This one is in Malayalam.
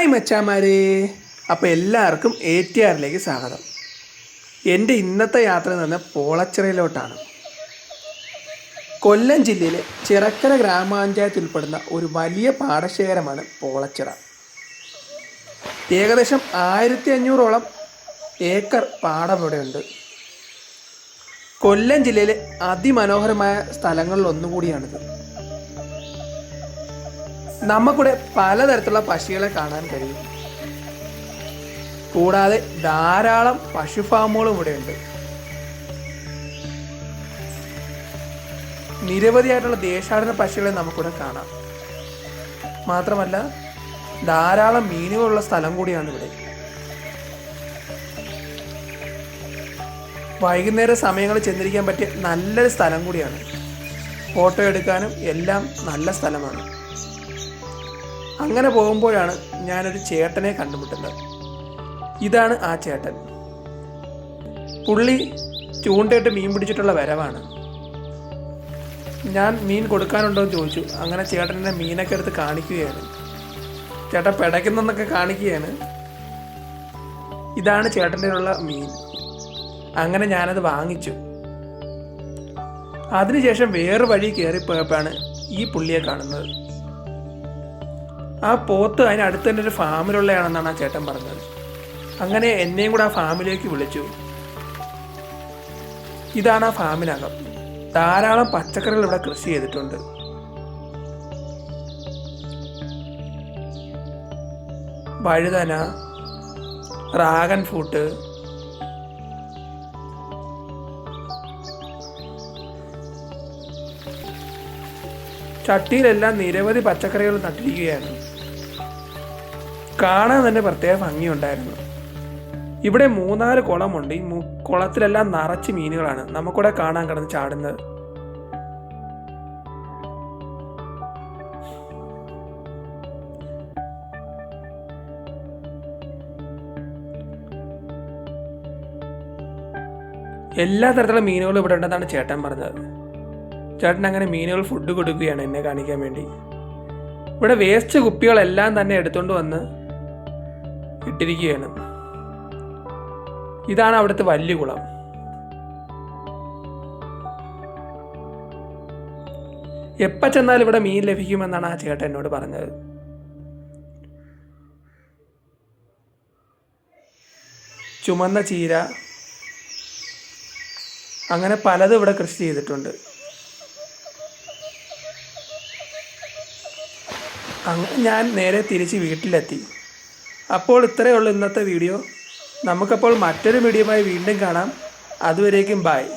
ഹായ് മച്ചാമാരെ. അപ്പോൾ എല്ലാവർക്കും എ ടി ആറിലേക്ക് സ്വാഗതം. എന്റെ ഇന്നത്തെ യാത്ര എന്ന് പറഞ്ഞാൽ പോളച്ചിറയിലോട്ടാണ്. കൊല്ലം ജില്ലയിലെ ചിറക്കര ഗ്രാമപഞ്ചായത്ത് ഉൾപ്പെടുന്ന ഒരു വലിയ പാടശേഖരമാണ് പോളച്ചിറ. ഏകദേശം ആയിരത്തി അഞ്ഞൂറോളം ഏക്കർ പാടം ഇവിടെയുണ്ട് കൊല്ലം ജില്ലയിലെ അതിമനോഹരമായ സ്ഥലങ്ങളിൽ ഒന്നുകൂടിയാണിത്. നമുക്കിവിടെ പലതരത്തിലുള്ള പക്ഷികളെ കാണാൻ കഴിയും. കൂടാതെ ധാരാളം പശു ഫാമുകളും ഇവിടെയുണ്ട് നിരവധിയായിട്ടുള്ള ദേശാടന പക്ഷികളെ നമുക്കിവിടെ കാണാം. മാത്രമല്ല ധാരാളം മീനുകളുള്ള സ്ഥലം കൂടിയാണ് ഇവിടെ. വൈകുന്നേര സമയങ്ങളിൽ ചെന്നിരിക്കാൻ പറ്റിയ നല്ലൊരു സ്ഥലം കൂടിയാണ്. ഫോട്ടോ എടുക്കാനും എല്ലാം നല്ല സ്ഥലമാണ്. അങ്ങനെ പോകുമ്പോഴാണ് ഞാനൊരു ചേട്ടനെ കണ്ടുമുട്ടുന്നത്. ഇതാണ് ആ ചേട്ടൻ. പുള്ളി ചൂണ്ടയിട്ട് മീൻ പിടിച്ചിട്ടുള്ള വരവാണ്. ഞാൻ മീൻ കൊടുക്കാനുണ്ടോ എന്ന് ചോദിച്ചു. അങ്ങനെ ചേട്ടനെ മീനൊക്കെ എടുത്ത് കാണിക്കുകയാണ് ചേട്ടൻ പിടയ്ക്കുന്നെന്നൊക്കെ കാണിക്കുകയാണ്. ഇതാണ് ചേട്ടന്റെ ഉള്ള മീൻ. അങ്ങനെ ഞാനത് വാങ്ങിച്ചു. അതിനുശേഷം വേറെ വഴി കയറിപ്പോയപ്പോഴാണ് ഈ പുള്ളിയെ കാണുന്നത്. ആ പോത്ത് അതിനടുത്ത് തന്നെ ഒരു ഫാമിലുള്ളതാണെന്നാണ് ആ ചേട്ടൻ പറഞ്ഞത്. അങ്ങനെ എന്നെയും കൂടെ ആ ഫാമിലേക്ക് വിളിച്ചു. ഇതാണ് ആ ഫാമിനകം ധാരാളം പച്ചക്കറികൾ ഇവിടെ കൃഷി ചെയ്തിട്ടുണ്ട്. വഴുതന ഡ്രാഗൺ ഫ്രൂട്ട് ചട്ടിയിലെല്ലാം നിരവധി പച്ചക്കറികൾ നട്ടിരിക്കുകയായിരുന്നു കാണാൻ തന്നെ പ്രത്യേക ഭംഗിയുണ്ടായിരുന്നു. ഇവിടെ മൂന്നാൽ കുളമുണ്ട്. ഈ കുളത്തിലെല്ലാം നിറച്ച് മീനുകളാണ്. നമുക്കിവിടെ കാണാൻ കിടന്ന് ചാടുന്നത്. എല്ലാ തരത്തിലുള്ള മീനുകളും ഇവിടെ ഉണ്ടെന്നാണ് ചേട്ടൻ പറഞ്ഞത്. ചേട്ടൻ അങ്ങനെ മീനുകൾ ഫുഡ് കൊടുക്കുകയാണ് എന്നെ കാണിക്കാൻ വേണ്ടി. ഇവിടെ വേസ്റ്റ് കുപ്പികളെല്ലാം തന്നെ എടുത്തുകൊണ്ട് വന്ന് ഇട്ടിരിക്കുകയാണ്. ഇതാണ് അവിടുത്തെ വലിയ കുളം. എപ്പോൾ ചെന്നാലും ഇവിടെ മീൻ ലഭിക്കുമെന്നാണ് ആ ചേട്ടൻ എന്നോട് പറഞ്ഞത്. ചുമന്ന ചീര. അങ്ങനെ പലതും ഇവിടെ കൃഷി ചെയ്തിട്ടുണ്ട്. അങ്ങനെ ഞാൻ നേരെ തിരിച്ച് വീട്ടിലെത്തി. അപ്പോൾ ഇത്രയേ ഉള്ളൂ ഇന്നത്തെ വീഡിയോ. നമുക്കപ്പോൾ മറ്റൊരു വീഡിയോയുമായി വീണ്ടും കാണാം. അതുവരേക്കും ബായ്